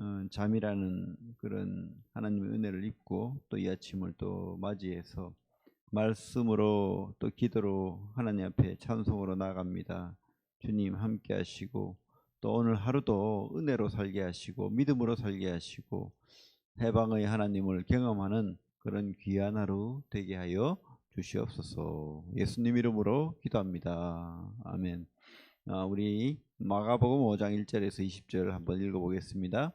어, 잠이라는 그런 하나님의 은혜를 입고 또 이 아침을 또 맞이해서 말씀으로 또 기도로 하나님 앞에 찬송으로 나갑니다. 주님 함께 하시고 또 오늘 하루도 은혜로 살게 하시고 믿음으로 살게 하시고 해방의 하나님을 경험하는 그런 귀한 하루 되게 하여 주시옵소서. 예수님 이름으로 기도합니다. 아멘. 아, 우리 마가복음 5장 1절에서 20절 한번 읽어보겠습니다.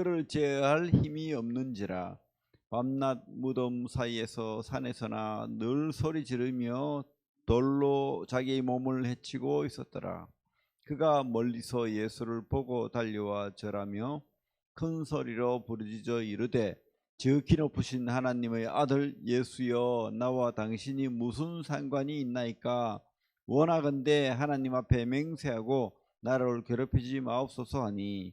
그를 제어할 힘이 없는지라 밤낮 무덤 사이에서 산에서나 늘 소리 지르며 돌로 자기의 몸을 해치고 있었더라. 그가 멀리서 예수를 보고 달려와 절하며 큰 소리로 부르짖어 이르되 지극히 높으신 하나님의 아들 예수여 나와 당신이 무슨 상관이 있나이까? 원하건대 하나님 앞에 맹세하고 나를 괴롭히지 마옵소서 하니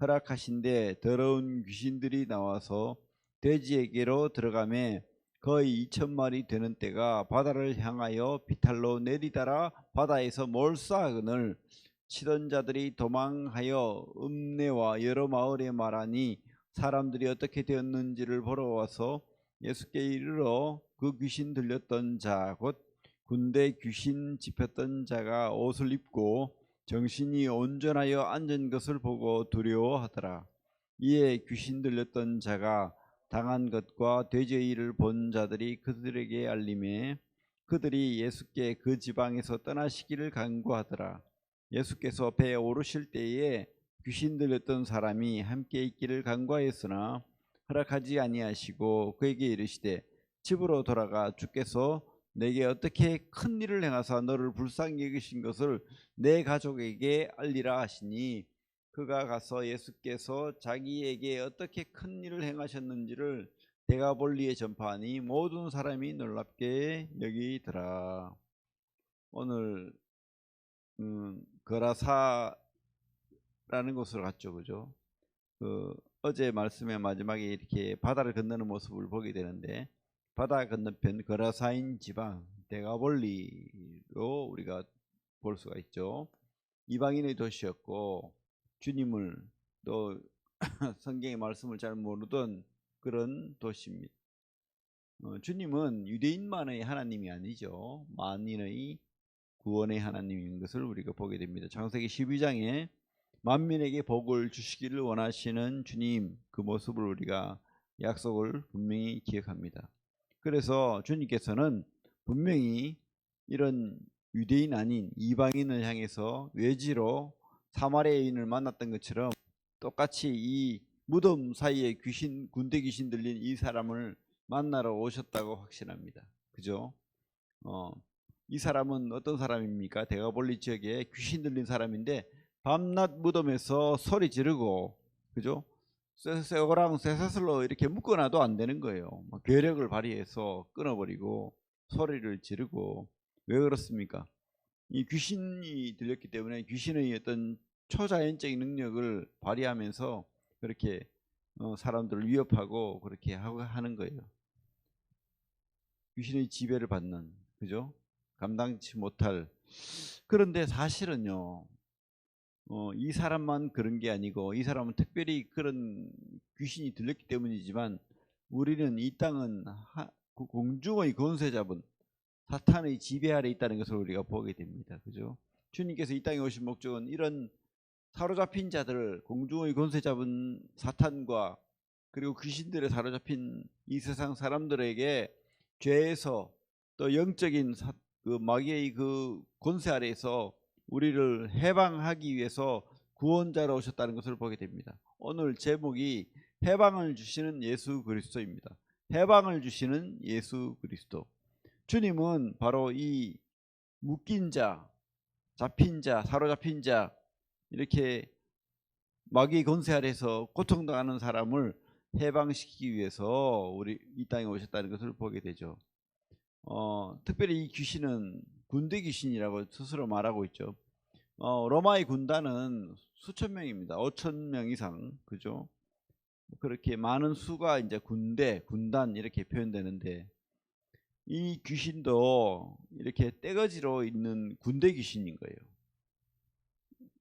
허락하신데 더러운 귀신들이 나와서 돼지에게로 들어가매 거의 2천 마리 되는 떼가 바다를 향하여 비탈로 내리다라 바다에서 몰사하거늘 치던 자들이 도망하여 읍내와 여러 마을에 말하니 사람들이 어떻게 되었는지를 보러 와서 예수께 이르러 그 귀신 들렸던 자 곧 군대 귀신 집혔던 자가 옷을 입고 정신이 온전하여 앉은 것을 보고 두려워하더라. 이에 귀신 들렸던 자가 당한 것과 돼지의 일을 본 자들이 그들에게 알림해 그들이 예수께 그 지방에서 떠나시기를 간구하더라. 예수께서 배에 오르실 때에 귀신 들렸던 사람이 함께 있기를 간구하였으나 허락하지 아니하시고 그에게 이르시되 집으로 돌아가 주께서 내게 어떻게 큰 일을 행하사 너를 불쌍히 여기신 것을 내 가족에게 알리라 하시니 그가 가서 예수께서 자기에게 어떻게 큰 일을 행하셨는지를 대가볼리에 전파하니 모든 사람이 놀랍게 여기더라. 오늘 음, 거라사라는 곳을 갔죠, 그죠? 그 어제 말씀의 마지막에 이렇게 바다를 건너는 모습을 보게 되는데 바다 건너편 거라사인 지방 대가볼리로 우리가 볼 수가 있죠. 이방인의 도시였고 주님을 또 성경의 말씀을 잘 모르던 그런 도시입니다. 어, 주님은 유대인만의 하나님이 아니죠. 만인의 구원의 하나님인 것을 우리가 보게 됩니다. 창세기 12장에 만민에게 복을 주시기를 원하시는 주님 그 모습을 우리가 약속을 분명히 기억합니다. 그래서 주님께서는 분명히 이런 유대인 아닌 이방인을 향해서 외지로 사마리아인을 만났던 것처럼 똑같이 이 무덤 사이에 귀신 군대 귀신 들린 이 사람을 만나러 오셨다고 확신합니다. 그죠? 어, 이 사람은 어떤 사람입니까? 대가볼리 지역에 귀신 들린 사람인데 밤낮 무덤에서 소리 지르고 그죠? 쇠고랑 쇠사슬로 이렇게 묶어놔도 안 되는 거예요. 막 괴력을 발휘해서 끊어버리고 소리를 지르고 왜 그렇습니까? 이 귀신이 들렸기 때문에 귀신의 어떤 초자연적인 능력을 발휘하면서 그렇게 어, 사람들을 위협하고 그렇게 하고 하는 거예요. 귀신의 지배를 받는 그죠? 감당치 못할 그런데 사실은요. 어, 이 사람만 그런 게 아니고 이 사람은 특별히 그런 귀신이 들렸기 때문이지만 우리는 이 땅은 하, 그 공중의 권세 잡은 사탄의 지배 아래 있다는 것을 우리가 보게 됩니다. 그죠? 주님께서 이 땅에 오신 목적은 이런 사로잡힌 자들을 공중의 권세 잡은 사탄과 그리고 귀신들에 사로잡힌 이 세상 사람들에게 죄에서 또 영적인 사- 그 마귀의 그 권세 아래에서 우리를 해방하기 위해서 구원자로 오셨다는 것을 보게 됩니다. 오늘 제목이 해방을 주시는 예수 그리스도입니다. 해방을 주시는 예수 그리스도. 주님은 바로 이 묶인 자, 잡힌 자, 사로잡힌 자 이렇게 마귀의 권세 아래서 고통당하는 사람을 해방시키기 위해서 우리 이 땅에 오셨다는 것을 보게 되죠. 어, 특별히 이 귀신은 군대 귀신이라고 스스로 말하고 있죠. 어, 로마의 군단은 수천 명입니다. 5천 명 이상, 그죠? 그렇게 많은 수가 이제 군대, 군단 이렇게 표현되는데 이 귀신도 이렇게 떼거지로 있는 군대 귀신인 거예요.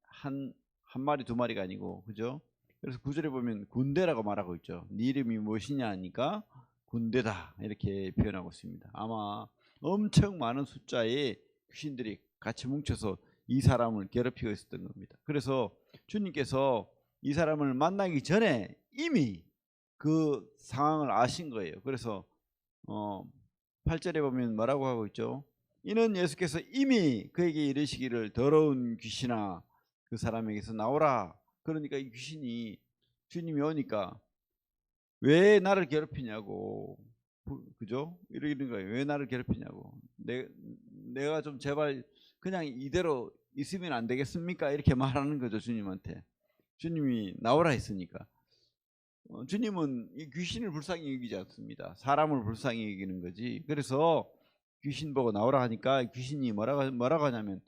한, 한 마리 두 마리가 아니고, 그죠? 그래서 구절에 보면 군대라고 말하고 있죠. 네 이름이 무엇이냐 하니까 군대다 이렇게 표현하고 있습니다. 아마 엄청 많은 숫자의 귀신들이 같이 뭉쳐서 이 사람을 괴롭히고 있었던 겁니다. 그래서 주님께서 이 사람을 만나기 전에 이미 그 상황을 아신 거예요. 그래서 어 8절에 보면 뭐라고 하고 있죠? 이는 예수께서 이미 그에게 이르시기를 더러운 귀신아 그 사람에게서 나오라. 그러니까 이 귀신이 주님이 오니까 왜 나를 괴롭히냐고 부- 그죠? 이러는 거예요. 왜 나를 괴롭히냐고. 내, 내가 좀 제발 그냥 이대로 있으면 안 되겠습니까? 이렇게 말하는 거죠 주님한테. 주님이 나오라 했으니까. 어, 주님은 이 귀신을 불쌍히 여기지 않습니다. 사람을 불쌍히 여기는 거지. 그래서 귀신 보고 나오라 하니까 귀신이 뭐라고 뭐라고 하냐면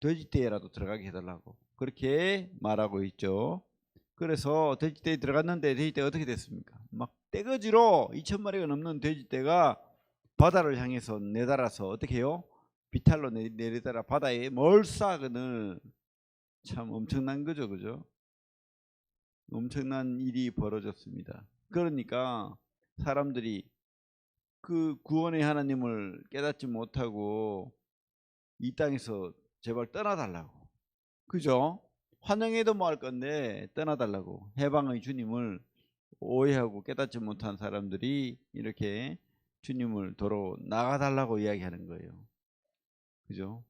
돼지떼에라도 들어가게 해달라고 그렇게 말하고 있죠. 그래서 돼지떼에 들어갔는데 돼지떼가 어떻게 됐습니까? 막 떼거지로 2천 마리가 넘는 돼지떼가 바다를 향해서 내달아서 어떻게 해요? 비탈로 내, 내리다라 바다에 멀싸근을 참 엄청난 거죠, 그죠? 엄청난 일이 벌어졌습니다. 그러니까 사람들이 그 구원의 하나님을 깨닫지 못하고 이 땅에서 제발 떠나달라고. 그죠? 환영해도 뭐 할 건데 떠나달라고. 해방의 주님을 오해하고 깨닫지 못한 사람들이 이렇게 주님을 도로 나가달라고 이야기하는 거예요. 그죠?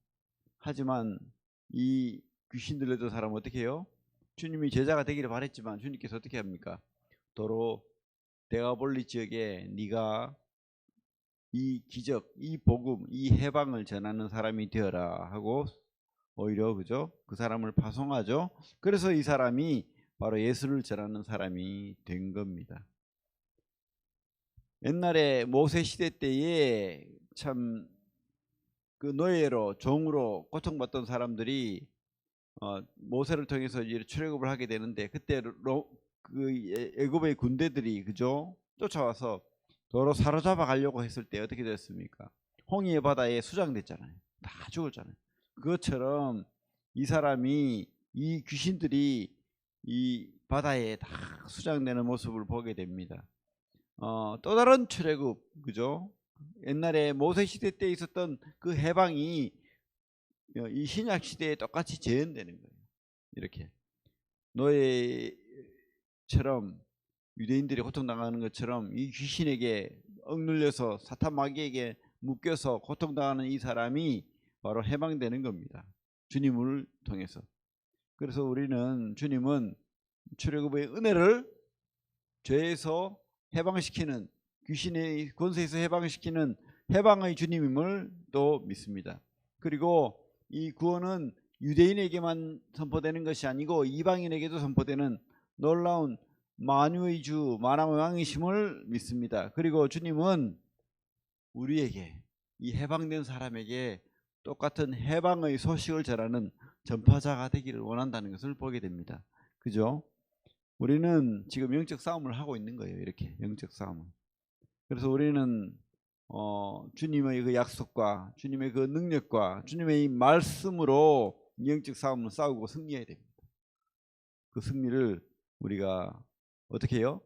하지만 이 귀신 들려던 사람은 어떻게 해요? 주님이 제자가 되기를 바랬지만 주님께서 어떻게 합니까? 도로 대가볼리 지역에 네가 이 기적, 이 복음, 이 해방을 전하는 사람이 되어라 하고 오히려 그죠? 그 사람을 파송하죠. 그래서 이 사람이 바로 예수를 전하는 사람이 된 겁니다. 옛날에 모세 시대 때에 참 그 노예로 종으로 고통받던 사람들이 어, 모세를 통해서 출애굽을 하게 되는데 그때 로, 그 예- 애굽의 군대들이 그죠 쫓아와서 도로 사로잡아 가려고 했을 때 어떻게 됐습니까? 홍해의 바다에 수장됐잖아요. 다 죽었잖아요. 그것처럼 이 사람이 이 귀신들이 이 바다에 다 수장되는 모습을 보게 됩니다. 어, 또 다른 출애굽 그죠? 옛날에 모세 시대 때 있었던 그 해방이 어, 이 신약 시대에 똑같이 재현되는 거예요. 이렇게 노예처럼 유대인들이 고통당하는 것처럼 이 귀신에게 억눌려서 사탄 마귀에게 묶여서 고통당하는 이 사람이 바로 해방되는 겁니다. 주님을 통해서. 그래서 우리는 주님은 출애굽의 은혜를 죄에서 해방시키는 귀신의 권세에서 해방시키는 해방의 주님임을 또 믿습니다. 그리고 이 구원은 유대인에게만 선포되는 것이 아니고 이방인에게도 선포되는 놀라운 만유의 주 만왕의 왕이심을 믿습니다. 그리고 주님은 우리에게 이 해방된 사람에게 똑같은 해방의 소식을 전하는 전파자가 되기를 원한다는 것을 보게 됩니다. 그죠? 우리는 지금 영적 싸움을 하고 있는 거예요. 이렇게 영적 싸움을. 그래서 우리는 어, 주님의 그 약속과 주님의 그 능력과 주님의 이 말씀으로 영적 싸움을 싸우고 승리해야 됩니다. 그 승리를 우리가 어떻게 해요?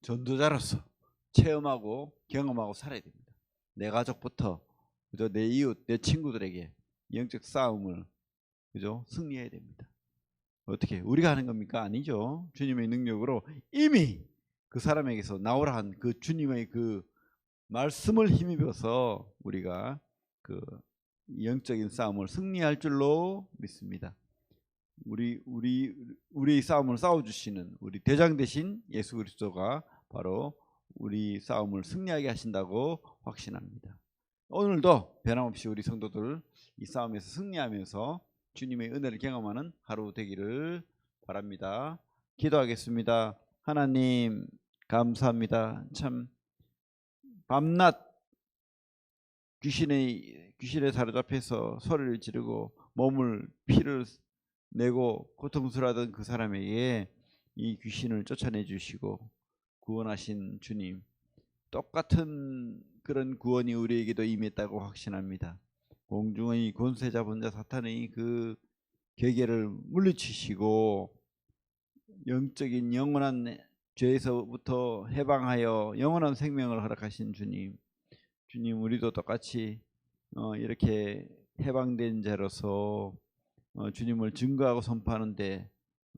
전도자로서 체험하고 경험하고 살아야 됩니다. 내 가족부터 그죠? 내 이웃, 내 친구들에게 영적 싸움을 그죠? 승리해야 됩니다. 어떻게 우리가 하는 겁니까? 아니죠. 주님의 능력으로 이미 그 사람에게서 나오라 한 그 주님의 그 말씀을 힘입어서 우리가 그 영적인 싸움을 승리할 줄로 믿습니다. 우리 우리 우리의 싸움을 싸워 주시는 우리 대장 대신 예수 그리스도가 바로 우리 싸움을 승리하게 하신다고 확신합니다. 오늘도 변함없이 우리 성도들 이 싸움에서 승리하면서 주님의 은혜를 경험하는 하루 되기를 바랍니다. 기도하겠습니다. 하나님 감사합니다. 참 밤낮 귀신의 귀신에 사로잡혀서 소리를 지르고 몸을 피를 내고 고통스러워하던 그 사람에게 이 귀신을 쫓아내 주시고 구원하신 주님 똑같은 그런 구원이 우리에게도 임했다고 확신합니다. 공중의 권세 잡은 자 사탄의 그 계계를 물리치시고 영적인 영원한 죄에서부터 해방하여 영원한 생명을 허락하신 주님, 주님 우리도 똑같이 어, 이렇게 해방된 자로서 어, 주님을 증거하고 선포하는데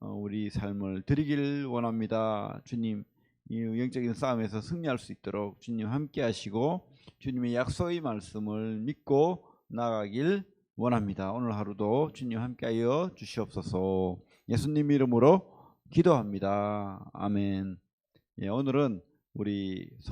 어, 우리 삶을 드리길 원합니다. 주님 이 영적인 싸움에서 승리할 수 있도록 주님 함께 하시고 주님의 약속의 말씀을 믿고 나가길 원합니다. 오늘 하루도 주님 함께하여 주시옵소서. 예수님 이름으로 기도합니다. 아멘. 예, 오늘은 우리